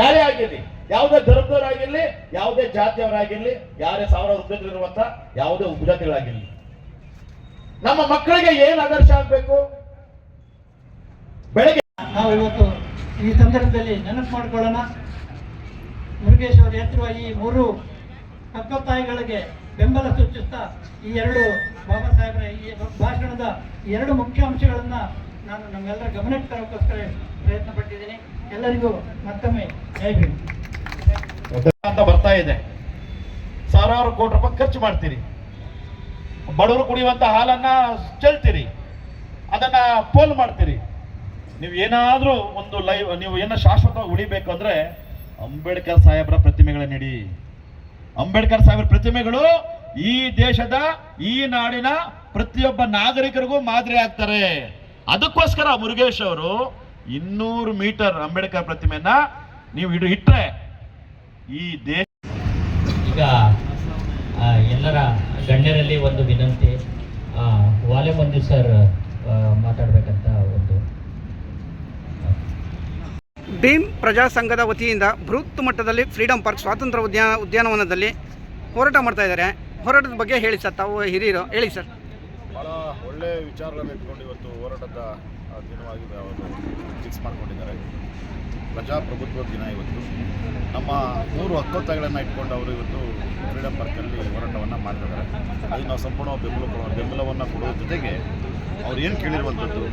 ಯಾರೇ ಆಗಿರಲಿ, ಯಾವುದೇ ಧರ್ಮದವರಾಗಿರ್ಲಿ, ಯಾವುದೇ ಜಾತಿಯವರಾಗಿರ್ಲಿ, ಯಾರೇ ಸಾವಿರ ವೃದ್ಧರಿರುವಂತ ಯಾವುದೇ ಉಪಜಾತಿಗಳಾಗಿರ್ಲಿ ನಮ್ಮ ಮಕ್ಕಳಿಗೆ ಏನ್ ಆದರ್ಶ ಆಗ್ಬೇಕು? ಬೆಳಗ್ಗೆ ನಾವು ಇವತ್ತು ಈ ಸಂದರ್ಭದಲ್ಲಿ ನೆನಪು ಮಾಡಿಕೊಳ್ಳೋಣ. ಮುರುಗೇಶ್ವರ ಎತ್ತಿರುವ ಈ ಮೂರು ಹಕ್ಕೊತ್ತಾಯಿಗಳಿಗೆ ಬೆಂಬಲ ಸೂಚಿಸ್ತಾ ಈ ಎರಡು ಬಾಬಾ ಸಾಹೇಬರ ಈ ಭಾಷಣದ ಎರಡು ಮುಖ್ಯ ಅಂಶಗಳನ್ನು ನಾನು ನಮ್ಮೆಲ್ಲರ ಗಮನಕ್ಕೆ ತರೋಕ್ಕೋಸ್ಕರ ಪ್ರಯತ್ನ ಪಟ್ಟಿದ್ದೀನಿ ಎಲ್ಲರಿಗೂ ಮತ್ತೊಮ್ಮೆ ಅಂತ ಬರ್ತಾ ಇದೆ. ಸಾವಿರಾರು ಕೋಟಿ ರೂಪಾಯಿ ಖರ್ಚು ಮಾಡ್ತೀರಿ. ಬಡವರು ಕುಡಿಯುವಂತ ಹಾಲನ್ನ ಚೆಲ್ತೀರಿ. ಅದನ್ನ ಪೋಲ್ ಮಾಡ್ತೀರಿ. ನೀವು ಏನಾದರೂ ಒಂದು ಲೈವ್, ನೀವು ಏನೋ ಶಾಶ್ವತವಾಗಿ ಉಳಿಬೇಕು ಅಂದ್ರೆ ಅಂಬೇಡ್ಕರ್ ಸಾಹೇಬರ ಪ್ರತಿಮೆಗಳನ್ನ ಇಡಿ ಅಂಬೇಡ್ಕರ್ ಸಾಹೇಬರ ಪ್ರತಿಮೆಗಳು ಈ ದೇಶದ, ಈ ನಾಡಿನ ಪ್ರತಿಯೊಬ್ಬ ನಾಗರಿಕರಿಗೂ ಮಾದರಿ ಆಗ್ತಾರೆ. ಅದಕ್ಕೋಸ್ಕರ ಮುರುಗೇಶ್ ಅವರು ಇನ್ನೂರು ಮೀಟರ್ ಅಂಬೇಡ್ಕರ್ ಪ್ರತಿಮೆಯನ್ನ ನೀವು ಇಡು ಇಟ್ಟರೆ ಈ ದೇಶ ಈಗ ಎಲ್ಲರ ಗಣ್ಯರಲ್ಲಿ ಒಂದು ವಿನಂತಿ. ವಾಲೆ ಮಂದಿ ಸರ್ ಮಾತಾಡಬೇಕಂತ ಒಂದು. ಭೀಮ್ ಪ್ರಜಾ ಸಂಘದ ವತಿಯಿಂದ ಬೃಹತ್ ಮಟ್ಟದಲ್ಲಿ ಫ್ರೀಡಂ ಪಾರ್ಕ್ ಸ್ವಾತಂತ್ರ್ಯ ಉದ್ಯಾನ ಉದ್ಯಾನವನದಲ್ಲಿ ಹೋರಾಟ ಮಾಡ್ತಾ ಇದ್ದಾರೆ. ಹೋರಾಟದ ಬಗ್ಗೆ ಹೇಳಿ ಸರ್ ತಾವು ಹಿರಿಯರು. ಹೇಳಿ ಸರ್. ಒಳ್ಳೆಯ ವಿಚಾರಗಳನ್ನು ಇಟ್ಕೊಂಡು ಇವತ್ತು ಹೋರಾಟದ ದಿನವಾಗಿ ಅವರು ಫಿಕ್ಸ್ ಮಾಡಿಕೊಂಡಿದ್ದಾರೆ. ಪ್ರಜಾಪ್ರಭುತ್ವ ದಿನ ಇವತ್ತು. ನಮ್ಮ ಮೂರು ಹಕ್ಕೊತ್ತಾಯಗಳನ್ನು ಇಟ್ಕೊಂಡು ಅವರು ಇವತ್ತು ಫ್ರೀಡಮ್ ಪಾರ್ಕಲ್ಲಿ ಹೋರಾಟವನ್ನು ಮಾಡ್ತಿದ್ದಾರೆ. ಅದಕ್ಕೆ ನಾವು ಸಂಪೂರ್ಣ ಬೆಂಬಲ ಕೊಡೋ, ಬೆಂಬಲವನ್ನು ಕೊಡೋ ಜೊತೆಗೆ ಅವ್ರು ಏನು ಕೇಳಿರುವಂಥದ್ದು,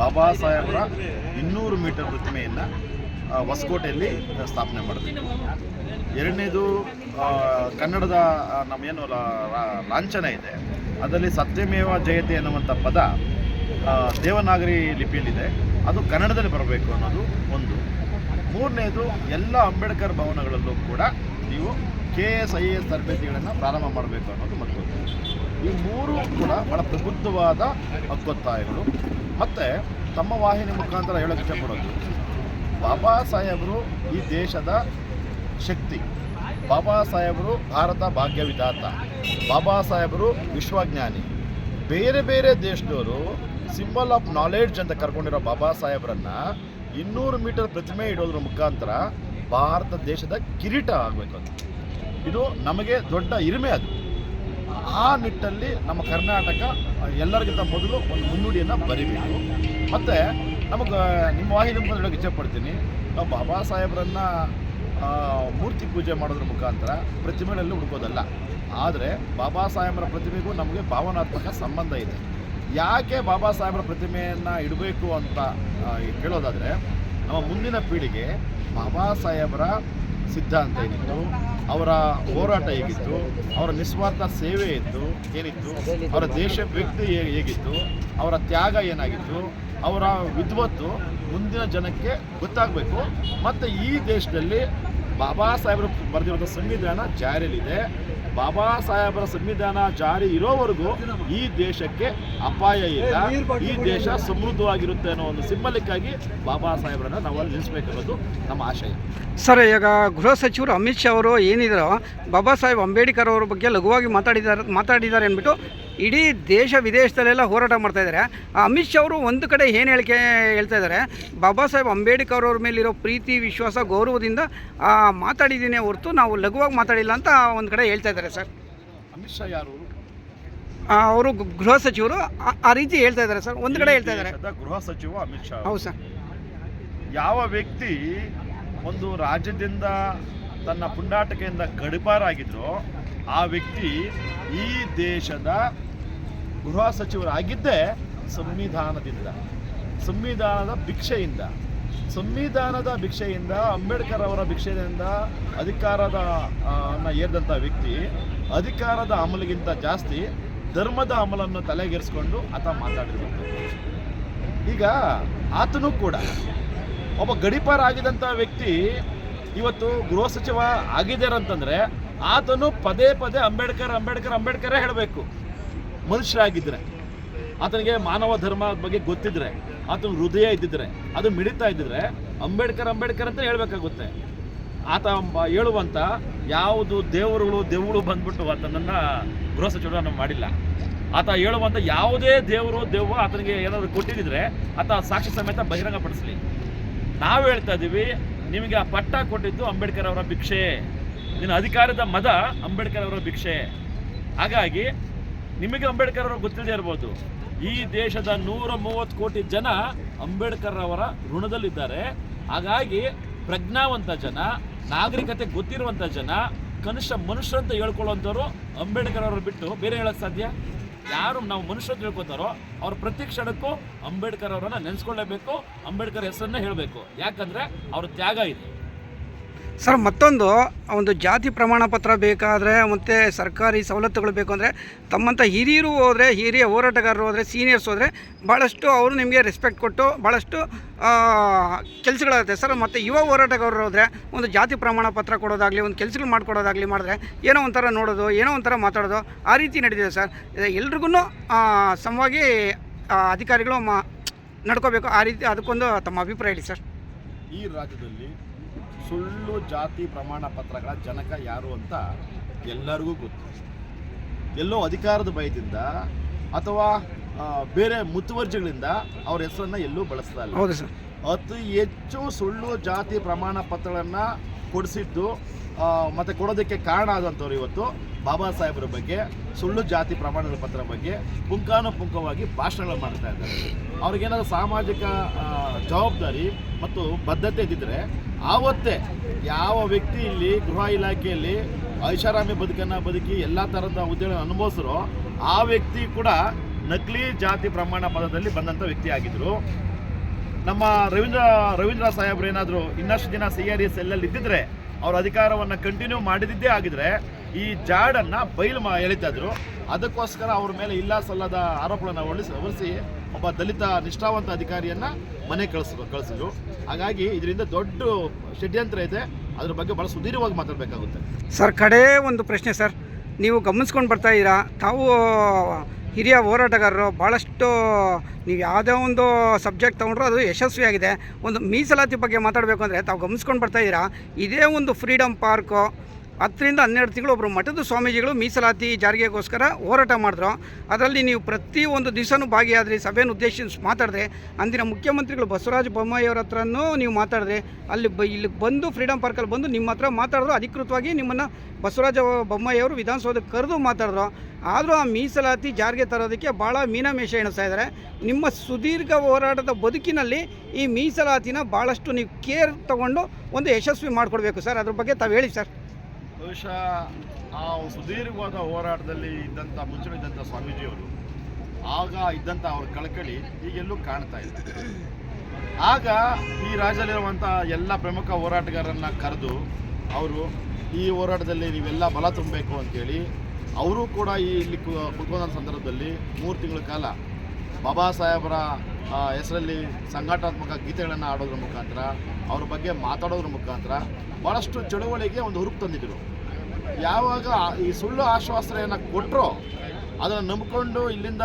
ಬಾಬಾ ಸಾಹೇಬರ ಇನ್ನೂರು ಮೀಟರ್ ಪ್ರತಿಮೆಯನ್ನು ಹೊಸಕೋಟೆಯಲ್ಲಿ ಸ್ಥಾಪನೆ ಮಾಡಬೇಕು ಎರಡನೇದು ಕನ್ನಡದ ನಮ್ಮ ನಮ್ಮೇನು ಲಾಂಛನ ಇದೆ ಅದರಲ್ಲಿ ಸತ್ಯಮೇವ ಜಯತೆ ಅನ್ನುವಂಥ ಪದ ದೇವನಾಗರಿ ಲಿಪಿಯಲ್ಲಿದೆ. ಅದು ಕನ್ನಡದಲ್ಲಿ ಬರಬೇಕು ಅನ್ನೋದು ಒಂದು. ಮೂರನೇದು, ಎಲ್ಲ ಅಂಬೇಡ್ಕರ್ ಭವನಗಳಲ್ಲೂ ಕೂಡ ನೀವು ಕೆ ಎಸ್ ಐ ಎಸ್ ತರಬೇತಿಗಳನ್ನು ಪ್ರಾರಂಭ ಮಾಡಬೇಕು ಅನ್ನೋದು ಮತ್ತೊಂದು. ಈ ಮೂರು ಕೂಡ ಬಹಳ ಪ್ರಬುದ್ಧವಾದ ಹಕ್ಕೊತ್ತಾಯಗಳು. ಮತ್ತು ತಮ್ಮ ವಾಹಿನಿ ಮುಖಾಂತರ ಹೇಳೋಕ್ಕೆ ಇಷ್ಟಪಡೋದು, ಬಾಬಾ ಸಾಹೇಬರು ಈ ದೇಶದ ಶಕ್ತಿ. ಬಾಬಾ ಸಾಹೇಬರು ಭಾರತ ಭಾಗ್ಯ ವಿಧಾತ ಬಾಬಾ ಸಾಹೇಬರು ವಿಶ್ವಜ್ಞಾನಿ. ಬೇರೆ ಬೇರೆ ದೇಶದವರು ಸಿಂಬಲ್ ಆಫ್ ನಾಲೆಡ್ಜ್ ಅಂತ ಕರ್ಕೊಂಡಿರೋ ಬಾಬಾ ಸಾಹೇಬರನ್ನ ಇನ್ನೂರು ಮೀಟರ್ ಪ್ರತಿಮೆ ಇಡೋದ್ರ ಮುಖಾಂತರ ಭಾರತ ದೇಶದ ಕಿರೀಟ ಆಗಬೇಕು ಅದು ಇದು ನಮಗೆ ದೊಡ್ಡ ಹಿರಿಮೆ ಅದು. ಆ ನಿಟ್ಟಲ್ಲಿ ನಮ್ಮ ಕರ್ನಾಟಕ ಎಲ್ಲರಿಗಿಂತ ಮೊದಲು ಒಂದು ಮುನ್ನುಡಿಯನ್ನು ಬರೀಬೇಕು. ಮತ್ತು ನಮಗೆ, ನಿಮ್ಮ ವಾಹಿನಿ ಮುಂದೆ ಇಚ್ಛೆ ಪಡ್ತೀನಿ. ನಾವು ಬಾಬಾ ಸಾಹೇಬರನ್ನ ಮೂರ್ತಿ ಪೂಜೆ ಮಾಡೋದ್ರ ಮುಖಾಂತರ ಪ್ರತಿಮೆಗಳಲ್ಲಿ ಹುಡುಕೋದಲ್ಲ ಆದರೆ ಬಾಬಾ ಸಾಹೇಬರ ಪ್ರತಿಮೆಗೂ ನಮಗೆ ಭಾವನಾತ್ಮಕ ಸಂಬಂಧ ಇದೆ. ಯಾಕೆ ಬಾಬಾ ಸಾಹೇಬರ ಪ್ರತಿಮೆಯನ್ನು ಇಡಬೇಕು ಅಂತ ಹೇಳೋದಾದರೆ ನಮ್ಮ ಮುಂದಿನ ಪೀಳಿಗೆ ಬಾಬಾ ಸಾಹೇಬರ ಸಿದ್ಧಾಂತ ಏನಿತ್ತು? ಅವರ ಹೋರಾಟ ಹೇಗಿತ್ತು? ಅವರ ನಿಸ್ವಾರ್ಥ ಸೇವೆ ಇತ್ತು ಏನಿತ್ತು? ಅವರ ದೇಶ ವ್ಯಕ್ತಿ ಹೇಗಿತ್ತು? ಅವರ ತ್ಯಾಗ ಏನಾಗಿತ್ತು? ಅವರ ವಿದ್ವತ್ತು ಮುಂದಿನ ಜನಕ್ಕೆ ಗೊತ್ತಾಗಬೇಕು. ಮತ್ತು ಈ ದೇಶದಲ್ಲಿ ಬಾಬಾ ಸಾಹೇಬರು ಬರೆದಿರೋಂಥ ಸಂವಿಧಾನ ಜಾರಿಯಲ್ಲಿದೆ. ಬಾಬಾ ಸಾಹೇಬರ ಸಂವಿಧಾನ ಜಾರಿ ಇರೋವರೆಗೂ ಈ ದೇಶಕ್ಕೆ ಅಪಾಯ ಇಲ್ಲ. ಈ ದೇಶ ಸಮೃದ್ಧವಾಗಿರುತ್ತೆ ಅನ್ನೋ ಒಂದು ಸಿಂಬಲಿಕ್ಕಾಗಿ ಬಾಬಾ ಸಾಹೇಬರನ್ನ ನಾವು ಅಲ್ಲಿ ನಿಲ್ಲಿಸ್ಬೇಕು ಅನ್ನೋದು ನಮ್ಮ ಆಶಯ. ಸರ್ ಈಗ ಗೃಹ ಸಚಿವರು ಅಮಿತ್ ಶಾ ಅವರು ಏನಿದ್ರು ಬಾಬಾ ಸಾಹೇಬ್ ಅಂಬೇಡ್ಕರ್ ಅವರ ಬಗ್ಗೆ ಲಘುವಾಗಿ ಮಾತಾಡಿದ್ದಾರೆ ಮಾತಾಡಿದ್ದಾರೆ ಅಂದ್ಬಿಟ್ಟು ಇಡೀ ದೇಶ ವಿದೇಶದಲ್ಲೆಲ್ಲ ಹೋರಾಟ ಮಾಡ್ತಾ ಇದ್ದಾರೆ. ಅಮಿತ್ ಶಾ ಅವರು ಒಂದು ಕಡೆ ಏನು ಹೇಳಿಕೆ ಹೇಳ್ತಾ ಇದ್ದಾರೆ ಬಾಬಾ ಸಾಹೇಬ್ ಅಂಬೇಡ್ಕರ್ ಅವ್ರ ಮೇಲಿರೋ ಪ್ರೀತಿ ವಿಶ್ವಾಸ ಗೌರವದಿಂದ ಮಾತಾಡಿದ್ದೀನಿ ಹೊರತು ನಾವು ಲಘುವಾಗಿ ಮಾತಾಡಿಲ್ಲ ಅಂತ ಒಂದು ಕಡೆ ಹೇಳ್ತಾ ಇದ್ದಾರೆ ಸರ್. ಅಮಿತ್ ಶಾ ಯಾರು ಅವರು? ಗೃಹ ಸಚಿವರು ಆ- ಆ ರೀತಿ ಹೇಳ್ತಾ ಇದ್ದಾರೆ ಸರ್ ಒಂದು ಕಡೆ ಹೇಳ್ತಾ ಇದ್ದಾರೆ. ಗೃಹ ಸಚಿವ ಅಮಿತ್ ಶಾ ಹೌದು ಸರ್. ಯಾವ ವ್ಯಕ್ತಿ ಒಂದು ರಾಜ್ಯದಿಂದ ತನ್ನ ಪುಂಡಾಟಿಕೆಯಿಂದ ಗಡಿಪಾರಾಗಿದ್ರು ಆ ವ್ಯಕ್ತಿ ಈ ದೇಶದ ಗೃಹ ಸಚಿವರಾಗಿದ್ದೇ ಸಂವಿಧಾನದಿಂದ, ಸಂವಿಧಾನದ ಭಿಕ್ಷೆಯಿಂದ ಸಂವಿಧಾನದ ಭಿಕ್ಷೆಯಿಂದ, ಅಂಬೇಡ್ಕರ್ ಅವರ ಭಿಕ್ಷೆಯಿಂದ ಅಧಿಕಾರದ ಏರಿದಂಥ ವ್ಯಕ್ತಿ, ಅಧಿಕಾರದ ಅಮಲಿಗಿಂತ ಜಾಸ್ತಿ ಧರ್ಮದ ಅಮಲನ್ನು ತಲೆಗೆರಿಸ್ಕೊಂಡು ಆತ ಮಾತಾಡಿರುವಂಥದ್ದು. ಈಗ ಆತನು ಕೂಡ ಒಬ್ಬ ಗಡಿಪಾರ ಆಗಿದಂಥ ವ್ಯಕ್ತಿ ಇವತ್ತು ಗೃಹ ಸಚಿವ ಆಗಿದ್ದಾರೆ ಅಂತಂದ್ರೆ ಆತನು ಪದೇ ಪದೇ ಅಂಬೇಡ್ಕರ್ ಅಂಬೇಡ್ಕರ್, ಅಂಬೇಡ್ಕರೇ ಹೇಳಬೇಕು. ಮನುಷ್ಯರಾಗಿದ್ದರೆ, ಆತನಿಗೆ ಮಾನವ ಧರ್ಮ ಬಗ್ಗೆ ಗೊತ್ತಿದ್ರೆ ಆತನ ಹೃದಯ ಇದ್ದಿದ್ರೆ ಅದು ಮಿಡಿತಾ ಇದ್ದಿದ್ರೆ ಅಂಬೇಡ್ಕರ್ ಅಂಬೇಡ್ಕರ್ ಅಂತ ಹೇಳ್ಬೇಕಾಗುತ್ತೆ. ಆತ ಹೇಳುವಂಥ ಯಾವುದು ದೇವರುಗಳು ದೇವಳು ಬಂದ್ಬಿಟ್ಟು ಆತನನ್ನ ಗೃಹ ಸಚಿವರನ್ನು ಮಾಡಿಲ್ಲ. ಆತ ಹೇಳುವಂತ ಯಾವುದೇ ದೇವರು, ದೇವು ಆತನಿಗೆ ಏನಾದ್ರು ಕೊಟ್ಟಿದ್ರೆ ಆತ ಸಾಕ್ಷಿ ಸಮೇತ ಬಹಿರಂಗಪಡಿಸಲಿ. ನಾವು ಹೇಳ್ತಾ ಇದ್ದೀವಿ, ನಿಮಗೆ ಆ ಪಟ್ಟ ಕೊಟ್ಟಿದ್ದು ಅಂಬೇಡ್ಕರ್ ಅವರ ಭಿಕ್ಷೆ. ನಿನ್ನ ಅಧಿಕಾರದ ಮದ ಅಂಬೇಡ್ಕರ್ ಅವರ ಭಿಕ್ಷೆ. ಹಾಗಾಗಿ ನಿಮಗೆ ಅಂಬೇಡ್ಕರ್ ಅವರು ಗೊತ್ತಿಲ್ಲದೆ ಇರ್ಬೋದು. ಈ ದೇಶದ ನೂರ ಮೂವತ್ತು ಕೋಟಿ ಜನ ಅಂಬೇಡ್ಕರ್ ಅವರ ಋಣದಲ್ಲಿದ್ದಾರೆ. ಹಾಗಾಗಿ ಪ್ರಜ್ಞಾವಂತ ಜನ, ನಾಗರಿಕತೆ ಗೊತ್ತಿರುವಂಥ ಜನ, ಕನಿಷ್ಠ ಮನುಷ್ಯರು ಅಂತ ಹೇಳ್ಕೊಳ್ಳುವಂಥವ್ರು ಅಂಬೇಡ್ಕರ್ ಅವರು ಬಿಟ್ಟು ಬೇರೆ ಹೇಳಕ್ ಸಾಧ್ಯ? ಯಾರು ನಾವು ಮನುಷ್ಯರು ಅಂತ ಹೇಳ್ಕೊತಾರೋ ಅವ್ರ ಪ್ರತಿ ಕ್ಷಣಕ್ಕೂ ಅಂಬೇಡ್ಕರ್ ಅವರನ್ನು ನೆನೆಸ್ಕೊಳ್ಳೇಬೇಕು, ಅಂಬೇಡ್ಕರ್ ಹೆಸರನ್ನ ಹೇಳಬೇಕು. ಯಾಕಂದ್ರೆ ಅವ್ರ ತ್ಯಾಗ ಇದೆ. ಸರ್, ಮತ್ತೊಂದು, ಒಂದು ಜಾತಿ ಪ್ರಮಾಣ ಪತ್ರ ಬೇಕಾದರೆ, ಮತ್ತು ಸರ್ಕಾರಿ ಸವಲತ್ತುಗಳು ಬೇಕು ಅಂದರೆ, ತಮ್ಮಂಥ ಹಿರಿಯರು ಹೋದರೆ, ಹಿರಿಯ ಹೋರಾಟಗಾರರು ಹೋದರೆ ಸೀನಿಯರ್ಸ್ ಹೋದರೆ ಭಾಳಷ್ಟು ಅವರು ನಿಮಗೆ ರೆಸ್ಪೆಕ್ಟ್ ಕೊಟ್ಟು ಭಾಳಷ್ಟು ಕೆಲಸಗಳಾಗುತ್ತೆ. ಸರ್, ಮತ್ತು ಯುವ ಹೋರಾಟಗಾರರು ಹೋದರೆ, ಒಂದು ಜಾತಿ ಪ್ರಮಾಣ ಪತ್ರ ಕೊಡೋದಾಗಲಿ, ಒಂದು ಕೆಲಸಗಳು ಮಾಡಿಕೊಡೋದಾಗಲಿ ಮಾಡಿದ್ರೆ, ಏನೋ ಒಂಥರ ನೋಡೋದು, ಏನೋ ಒಂಥರ ಮಾತಾಡೋದು, ಆ ರೀತಿ ನಡೀತಿದೆ ಸರ್. ಎಲ್ರಿಗೂ ಸಮವಾಗಿ ಅಧಿಕಾರಿಗಳು ಮಾ, ನಡ್ಕೋಬೇಕು. ಆ ರೀತಿ, ಅದಕ್ಕೊಂದು ತಮ್ಮ ಅಭಿಪ್ರಾಯ ಹೇಳಿ ಸರ್. ಈ ರಾಜ್ಯದಲ್ಲಿ ಸುಳ್ಳು ಜಾತಿ ಪ್ರಮಾಣ ಪತ್ರಗಳ ಜನಕ ಯಾರು ಅಂತ ಎಲ್ಲರಿಗೂ ಗೊತ್ತು. ಎಲ್ಲೋ ಅಧಿಕಾರದ ಭಯದಿಂದ ಅಥವಾ ಬೇರೆ ಮುತುವರ್ಜಿಗಳಿಂದ ಅವ್ರ ಹೆಸರನ್ನ ಎಲ್ಲೂ ಬಳಸ್ತಾ ಇಲ್ಲ. ಸರ್. ಅತಿ ಹೆಚ್ಚು ಸುಳ್ಳು ಜಾತಿ ಪ್ರಮಾಣ ಪತ್ರಗಳನ್ನು ಕೊಡಿಸಿದ್ದು ಮತ್ತು ಕೊಡೋದಕ್ಕೆ ಕಾರಣ ಆದಂಥವ್ರು ಇವತ್ತು ಬಾಬಾ ಸಾಹೇಬರ ಬಗ್ಗೆ ಸುಳ್ಳು ಜಾತಿ ಪ್ರಮಾಣದ ಪತ್ರ ಬಗ್ಗೆ ಪುಂಖಾನುಪುಂಖವಾಗಿ ಭಾಷಣಗಳು ಮಾಡ್ತಾ ಇದ್ದಾರೆ. ಅವ್ರಿಗೇನಾದ್ರು ಸಾಮಾಜಿಕ ಜವಾಬ್ದಾರಿ ಮತ್ತು ಬದ್ಧತೆ ಇದ್ದಿದ್ರೆ ಆವತ್ತೇ ಯಾವ ವ್ಯಕ್ತಿ ಇಲ್ಲಿ ಗೃಹ ಇಲಾಖೆಯಲ್ಲಿ ಐಷಾರಾಮಿ ಬದುಕನ್ನು ಬದುಕಿ ಎಲ್ಲ ಥರದ ಹುದ್ದೆಗಳನ್ನು ಅನುಭವಿಸಿರೋ ಆ ವ್ಯಕ್ತಿ ಕೂಡ ನಕಲಿ ಜಾತಿ ಪ್ರಮಾಣ ಪದದಲ್ಲಿ ಬಂದಂಥ ವ್ಯಕ್ತಿ ಆಗಿದ್ದರು ನಮ್ಮ ರವೀಂದ್ರ ರವೀಂದ್ರ ಸಾಹೇಬ್ರು ಏನಾದರೂ ಇನ್ನಷ್ಟು ದಿನ ಸಿ ಆರ್ ಎಸ್ ಎಲ್ಲಲ್ಲಿ ಇದ್ದಿದ್ರೆ ಅವರ ಅಧಿಕಾರವನ್ನು ಕಂಟಿನ್ಯೂ ಮಾಡಿದ್ದೇ ಆಗಿದ್ರೆ ಈ ಜಾಡನ್ನು ಬೈಲು ಮಾ ಎಳಿತಾ ಇದ್ರು. ಅದಕ್ಕೋಸ್ಕರ ಅವ್ರ ಮೇಲೆ ಇಲ್ಲ ಸಲ್ಲದ ಆರೋಪಗಳನ್ನು ಹೊರಿಸಿ ಒಬ್ಬ ದಲಿತ ನಿಷ್ಠಾವಂತ ಅಧಿಕಾರಿಯನ್ನು ಮನೆ ಕಳಿಸಿದ್ರು ಕಳಿಸಿದ್ರು ಹಾಗಾಗಿ ಇದರಿಂದ ದೊಡ್ಡ ಷಡ್ಯಂತ್ರ ಇದೆ. ಅದ್ರ ಬಗ್ಗೆ ಭಾಳ ಸುದೀರ್ಘವಾಗಿ ಮಾತಾಡಬೇಕಾಗುತ್ತೆ. ಸರ್, ಕಡೇ ಒಂದು ಪ್ರಶ್ನೆ ಸರ್. ನೀವು ಗಮನಿಸ್ಕೊಂಡು ಬರ್ತಾ ಇದ್ದೀರಾ? ತಾವು ಹಿರಿಯ ಹೋರಾಟಗಾರರು ಭಾಳಷ್ಟು ನೀವು ಯಾವುದೇ ಒಂದು ಸಬ್ಜೆಕ್ಟ್ ತೊಗೊಂಡ್ರು ಅದು ಯಶಸ್ವಿಯಾಗಿದೆ. ಒಂದು ಮೀಸಲಾತಿ ಬಗ್ಗೆ ಮಾತಾಡಬೇಕು ಅಂದರೆ ತಾವು ಗಮನಿಸ್ಕೊಂಡು ಬರ್ತಾ ಇದ್ದೀರಾ? ಇದೇ ಒಂದು ಫ್ರೀಡಮ್ ಪಾರ್ಕು ಹತ್ತರಿಂದ ಹನ್ನೆರಡು ತಿಂಗಳು ಒಬ್ಬರು ಮಠದ ಸ್ವಾಮೀಜಿಗಳು ಮೀಸಲಾತಿ ಜಾರಿಗೆಗೋಸ್ಕರ ಹೋರಾಟ ಮಾಡಿದ್ರು. ಅದರಲ್ಲಿ ನೀವು ಪ್ರತಿ ಒಂದು ದಿವಸನೂ ಭಾಗಿಯಾದ್ರಿ. ಸಭೆಯನ್ನು ಉದ್ದೇಶಿಸಿ ಮಾತಾಡಿದ್ರೆ ಅಂದಿನ ಮುಖ್ಯಮಂತ್ರಿಗಳು ಬಸವರಾಜ ಬೊಮ್ಮಾಯಿಯವ್ರ ಹತ್ರನೂ ನೀವು ಮಾತಾಡಿದ್ರೆ ಅಲ್ಲಿ ಬ, ಇಲ್ಲಿ ಬಂದು ಫ್ರೀಡಮ್ ಪಾರ್ಕಲ್ಲಿ ಬಂದು ನಿಮ್ಮ ಹತ್ರ ಮಾತಾಡಿದ್ರು. ಅಧಿಕೃತವಾಗಿ ನಿಮ್ಮನ್ನು ಬಸವರಾಜ ಬೊಮ್ಮಾಯಿಯವರು ವಿಧಾನಸೌಧಕ್ಕೆ ಕರೆದು ಮಾತಾಡಿದ್ರು. ಆದರೂ ಆ ಮೀಸಲಾತಿ ಜಾರಿಗೆ ತರೋದಕ್ಕೆ ಭಾಳ ಮೀನಮೇಷ ಎಣಿಸ್ತಾ ಇದ್ದಾರೆ ನಿಮ್ಮ ಸುದೀರ್ಘ ಹೋರಾಟದ ಬದುಕಿನಲ್ಲಿ ಈ ಮೀಸಲಾತಿನ ಭಾಳಷ್ಟು ನೀವು ಕೇರ್ ತಗೊಂಡು ಒಂದು ಯಶಸ್ವಿ ಮಾಡಿಕೊಡ್ಬೇಕು ಸರ್. ಅದ್ರ ಬಗ್ಗೆ ತಾವು ಹೇಳಿ ಸರ್. ಬಹುಶಃ ಆ ಸುದೀರ್ಘವಾದ ಹೋರಾಟದಲ್ಲಿ ಇದ್ದಂಥ ಮುಂಚೆ ಇದ್ದಂಥ ಸ್ವಾಮೀಜಿಯವರು, ಆಗ ಇದ್ದಂಥ ಅವ್ರ ಕಳಕಳಿ ಈಗೆಲ್ಲೂ ಕಾಣ್ತಾ ಇದೆ ಆಗ ಈ ರಾಜ್ಯದಲ್ಲಿರುವಂಥ ಎಲ್ಲ ಪ್ರಮುಖ ಹೋರಾಟಗಾರರನ್ನ ಕರೆದು ಅವರು, ಈ ಹೋರಾಟದಲ್ಲಿ ನೀವೆಲ್ಲ ಬಲ ತುಂಬಬೇಕು ಅಂತೇಳಿ ಅವರು ಕೂಡ ಈ ಇಲ್ಲಿ ಕುತ್ಕೊಂಡ ಸಂದರ್ಭದಲ್ಲಿ ಮೂರು ತಿಂಗಳ ಕಾಲ ಬಾಬಾ ಸಾಹೇಬರ ಹೆಸರಲ್ಲಿ ಸಂಘಟನಾತ್ಮಕ ಗೀತೆಗಳನ್ನು ಆಡೋದ್ರ ಮುಖಾಂತರ, ಅವ್ರ ಬಗ್ಗೆ ಮಾತಾಡೋದ್ರ ಮುಖಾಂತರ ಭಾಳಷ್ಟು ಚಳುವಳಿಗೆ ಒಂದು ಹುರುಪು ತಂದಿದ್ದರು ಯಾವಾಗ ಈ ಸುಳ್ಳು ಆಶ್ವಾಸನೆಯನ್ನು ಕೊಟ್ಟರೋ ಅದನ್ನು ನಂಬಿಕೊಂಡು ಇಲ್ಲಿಂದ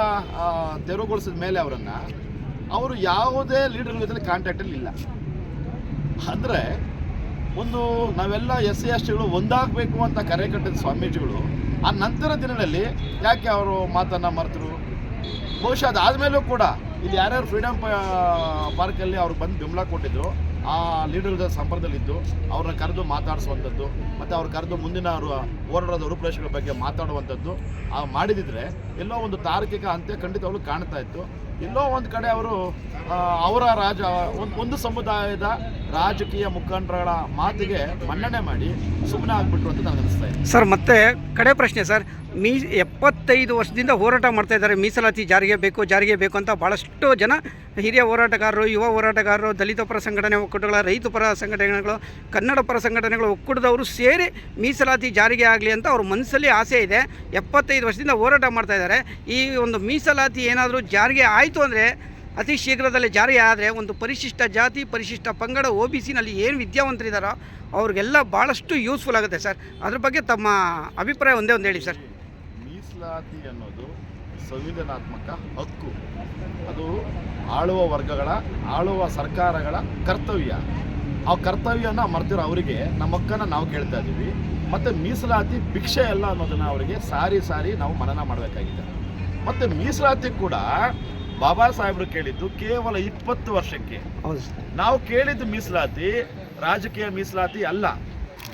ತೆರವುಗೊಳಿಸಿದ ಮೇಲೆ ಅವರನ್ನು, ಅವರು ಯಾವುದೇ ಲೀಡರ್ ಜೊತೆ ಕಾಂಟ್ಯಾಕ್ಟಲ್ಲಿ ಇಲ್ಲ. ಅಂದರೆ ಒಂದು ನಾವೆಲ್ಲ ಎಸ್ ಸಿ, ಎಸ್ ಟಿಗಳು ಒಂದಾಗಬೇಕು ಅಂತ ಕರೆ ಕಟ್ಟಿದ ಸ್ವಾಮೀಜಿಗಳು, ಆ ನಂತರ ದಿನಗಳಲ್ಲಿ ಯಾಕೆ ಅವರು ಮಾತನ್ನು ಮರೆತರು? ಬಹುಶಃ ಅದಾದಮೇಲೂ ಕೂಡ ಇಲ್ಲಿ ಯಾರ್ಯಾರು ಫ್ರೀಡಮ್ ಪಾರ್ಕಲ್ಲಿ ಅವ್ರು ಬಂದು ಬೆಂಬಲ ಕೊಟ್ಟಿದ್ರು, ಆ ಲೀಡರ್ಗಳ ಸಂಪರ್ಕದಲ್ಲಿದ್ದು, ಅವ್ರನ್ನ ಕರೆದು ಮಾತಾಡಿಸುವಂಥದ್ದು, ಮತ್ತು ಅವ್ರು ಕರೆದು ಮುಂದಿನ ಅವರು ಹೋರಾಟದ ರೂಪುರೇಷೆಗಳ ಬಗ್ಗೆ ಮಾತಾಡುವಂಥದ್ದು, ಆ ಮಾಡಿದಿದ್ರೆ ಎಲ್ಲೋ ಒಂದು ತಾರ್ಕಿಕ ಅಂತ್ಯ ಖಂಡಿತವಾಗ್ಲೂ ಕಾಣ್ತಾ ಇತ್ತು. ಎಲ್ಲೋ ಒಂದು ಕಡೆ ಅವರು ಅವರ ರಾಜ, ಒಂದು ಸಮುದಾಯದ ರಾಜಕೀಯ ಮುಖಂಡರುಗಳ ಮಾತಿಗೆ ಮನ್ನಣೆ ಮಾಡಿ ಸುಮ್ಮನೆ ಆಗ್ಬಿಟ್ರು ಅಂತ ನನಗೆ ಅನಿಸ್ತಾ ಇದೆ. ಸರ್, ಮತ್ತೆ ಕಡೆ ಪ್ರಶ್ನೆ ಸರ್, ಮೀ, ಎಪ್ಪತ್ತೈದು ವರ್ಷದಿಂದ ಹೋರಾಟ ಮಾಡ್ತಾ ಇದ್ದಾರೆ, ಮೀಸಲಾತಿ ಜಾರಿಗೆ ಬೇಕು ಜಾರಿಗೆ ಬೇಕು ಅಂತ ಭಾಳಷ್ಟು ಜನ ಹಿರಿಯ ಹೋರಾಟಗಾರರು, ಯುವ ಹೋರಾಟಗಾರರು, ದಲಿತ ಪರ ಸಂಘಟನೆ ಒಕ್ಕೂಟಗಳ, ರೈತ ಪರ ಸಂಘಟನೆಗಳು, ಕನ್ನಡ ಪರ ಸಂಘಟನೆಗಳು ಒಕ್ಕೂಟದವರು ಸೇರಿ ಮೀಸಲಾತಿ ಜಾರಿಗೆ ಆಗಲಿ ಅಂತ ಅವ್ರ ಮನಸ್ಸಲ್ಲಿ ಆಸೆ ಇದೆ. ಎಪ್ಪತ್ತೈದು ವರ್ಷದಿಂದ ಹೋರಾಟ ಮಾಡ್ತಾ ಇದ್ದಾರೆ. ಈ ಒಂದು ಮೀಸಲಾತಿ ಏನಾದರೂ ಜಾರಿಗೆ ಆಯಿತು? ಅಂದರೆ ಅತಿ ಶೀಘ್ರದಲ್ಲೇ ಜಾರಿ ಆದರೆ ಒಂದು ಪರಿಶಿಷ್ಟ ಜಾತಿ, ಪರಿಶಿಷ್ಟ ಪಂಗಡ, ಒ ಬಿ ಸಿನಲ್ಲಿ ಏನು ವಿದ್ಯಾವಂತರಿದ್ದಾರೋ ಅವ್ರಿಗೆಲ್ಲ ಭಾಳಷ್ಟು ಯೂಸ್ಫುಲ್ ಆಗುತ್ತೆ ಸರ್. ಅದ್ರ ಬಗ್ಗೆ ತಮ್ಮ ಅಭಿಪ್ರಾಯ ಒಂದೇ ಒಂದು ಹೇಳಿ ಸರ್. ಮೀಸಲಾತಿ ಅನ್ನೋದು ಸಂವಿಧಾನಾತ್ಮಕ ಹಕ್ಕು. ಅದು ಆಳುವ ವರ್ಗಗಳ, ಆಳುವ ಸರ್ಕಾರಗಳ ಕರ್ತವ್ಯ. ಆ ಕರ್ತವ್ಯನ ಮರ್ತಿರೋ ಅವರಿಗೆ, ನಮ್ಮ ಹಕ್ಕನ್ನು ನಾವು ಕೇಳ್ತಾ ಇದ್ದೀವಿ. ಮತ್ತು ಮೀಸಲಾತಿ ಭಿಕ್ಷೆ ಅಲ್ಲ ಅನ್ನೋದನ್ನು ಅವರಿಗೆ ಸಾರಿ ಸಾರಿ ನಾವು ಮನನ ಮಾಡಬೇಕಾಗಿದೆ. ಮತ್ತು ಮೀಸಲಾತಿ ಕೂಡ ಬಾಬಾ ಸಾಹೇಬರು ಕೇಳಿದ್ದು ಕೇವಲ ಇಪ್ಪತ್ತು ವರ್ಷಕ್ಕೆ. ನಾವು ಕೇಳಿದ್ದು ಮೀಸಲಾತಿ ರಾಜಕೀಯ ಮೀಸಲಾತಿ ಅಲ್ಲ.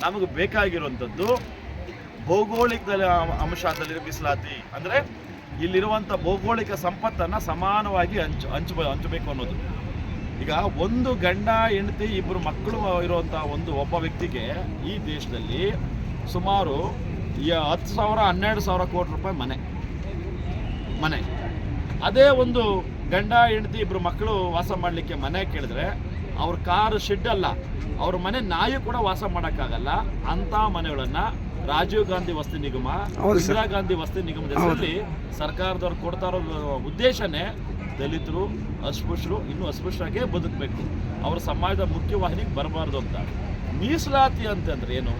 ನಮಗೆ ಬೇಕಾಗಿರುವಂಥದ್ದು ಭೌಗೋಳಿಕ ಅಂಶದಲ್ಲಿ ಮೀಸಲಾತಿ. ಅಂದರೆ ಇಲ್ಲಿರುವಂಥ ಭೌಗೋಳಿಕ ಸಂಪತ್ತನ್ನು ಸಮಾನವಾಗಿ ಹಂಚು ಹಂಚ ಹಂಚಬೇಕು ಅನ್ನೋದು. ಈಗ ಒಂದು ಗಂಡ ಹೆಂಡತಿ ಇಬ್ಬರು ಮಕ್ಕಳು ಇರುವಂಥ ಒಂದು ಒಬ್ಬ ವ್ಯಕ್ತಿಗೆ ಈ ದೇಶದಲ್ಲಿ ಸುಮಾರು ಹತ್ತು ಸಾವಿರ ಹನ್ನೆರಡು ಸಾವಿರ ಕೋಟಿ ರೂಪಾಯಿ ಮನೆ. ಮನೆ. ಅದೇ ಒಂದು ಗಂಡ ಹೆಂಡತಿ ಇಬ್ಬರು ಮಕ್ಕಳು ವಾಸ ಮಾಡಲಿಕ್ಕೆ ಮನೆ ಕೇಳಿದ್ರೆ ಅವ್ರ ಕಾರು ಶೆಡ್ ಅಲ್ಲ ಅವ್ರ ಮನೆ ನಾಯಿ ಕೂಡ ವಾಸ ಮಾಡೋಕ್ಕಾಗಲ್ಲ. ಅಂಥ ಮನೆಗಳನ್ನು ರಾಜೀವ್ ಗಾಂಧಿ ವಸತಿ ನಿಗಮ. ಇಂದಿರಾ ಗಾಂಧಿ ವಸತಿ ನಿಗಮದ ಹೆಸರಲ್ಲಿ ಸರ್ಕಾರದವ್ರು ಕೊಡ್ತಾ ಇರೋ ಉದ್ದೇಶನೇ ದಲಿತರು ಅಸ್ಪೃಶ್ಯರು ಇನ್ನೂ ಅಸ್ಪೃಶ್ಯರಾಗೇ ಬದುಕಬೇಕು. ಅವ್ರ ಸಮಾಜದ ಮುಖ್ಯವಾಹಿನಿಗೆ ಬರಬಾರ್ದು ಅಂತ. ಮೀಸಲಾತಿ ಅಂತಂದ್ರೆ ಏನು?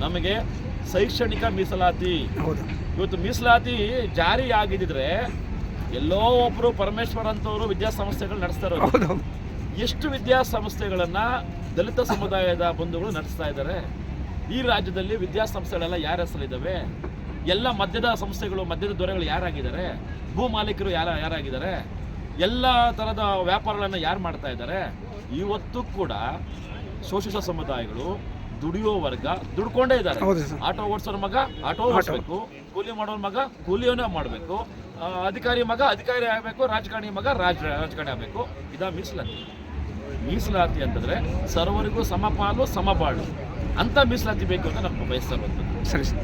ನಮಗೆ ಶೈಕ್ಷಣಿಕ ಮೀಸಲಾತಿ. ಇವತ್ತು ಮೀಸಲಾತಿ ಜಾರಿ ಆಗಿದ್ದಿದ್ರೆ ಎಲ್ಲೋ ಒಬ್ರು ಪರಮೇಶ್ವರ್ ಅಂತವರು ವಿದ್ಯಾಸಂಸ್ಥೆಗಳು ನಡೆಸ್ತಾ ಇರೋದು. ಹೌದು. ಹೌದು ಎಷ್ಟು ವಿದ್ಯಾಸಂಸ್ಥೆಗಳನ್ನ ದಲಿತ ಸಮುದಾಯದ ಬಂಧುಗಳು ನಡೆಸ್ತಾ ಇದ್ದಾರೆ? ಈ ರಾಜ್ಯದಲ್ಲಿ ವಿದ್ಯಾಸಂಸ್ಥೆಗಳೆಲ್ಲ ಯಾರ ಹೆಸರಿದ್ದಾವೆ ಎಲ್ಲ ಮದ್ಯದ ಸಂಸ್ಥೆಗಳು ಮಧ್ಯದ ದೊರೆಗಳು ಯಾರಾಗಿದ್ದಾರೆ? ಭೂ ಮಾಲೀಕರು ಯಾರ ಯಾರಾಗಿದ್ದಾರೆ? ಎಲ್ಲ ಥರದ ವ್ಯಾಪಾರಗಳನ್ನು ಯಾರು ಮಾಡ್ತಾ ಇದ್ದಾರೆ? ಇವತ್ತು ಕೂಡ ಶೋಷಿತ ಸಮುದಾಯಗಳು ದುಡಿಯೋ ವರ್ಗ ದುಡ್ಕೊಂಡೇ ಇದ್ದಾರೆ. ಆಟೋ ಓಡಿಸೋರ್ ಮಗ ಆಟೋ ಓಡಿಸ್ಬೇಕು. ಕೂಲಿ ಮಾಡೋರ್ ಮಗ ಕೂಲಿಯೋನೇ ಮಾಡಬೇಕು. ಅಧಿಕಾರಿ ಮಗ ಅಧಿಕಾರಿ ಆಗಬೇಕು, ರಾಜಕಾರಣಿ ಮಗ ರಾಜ, ರಾಜಕಾರಣಿ ಆಗಬೇಕು. ಇದ ಮೀಸಲಾತಿ. ಮೀಸಲಾತಿ ಅಂತಂದ್ರೆ ಸರ್ವರಿಗೂ ಸಮಪಾಲು ಸಮಬಾಳು ಅಂತ ಮೀಸಲಾತಿ ಬೇಕು ಅಂತ ನಮ್ಮ ಬಯಸ್ತಾ ಬಂತು ಸರಿ, ಸರ್.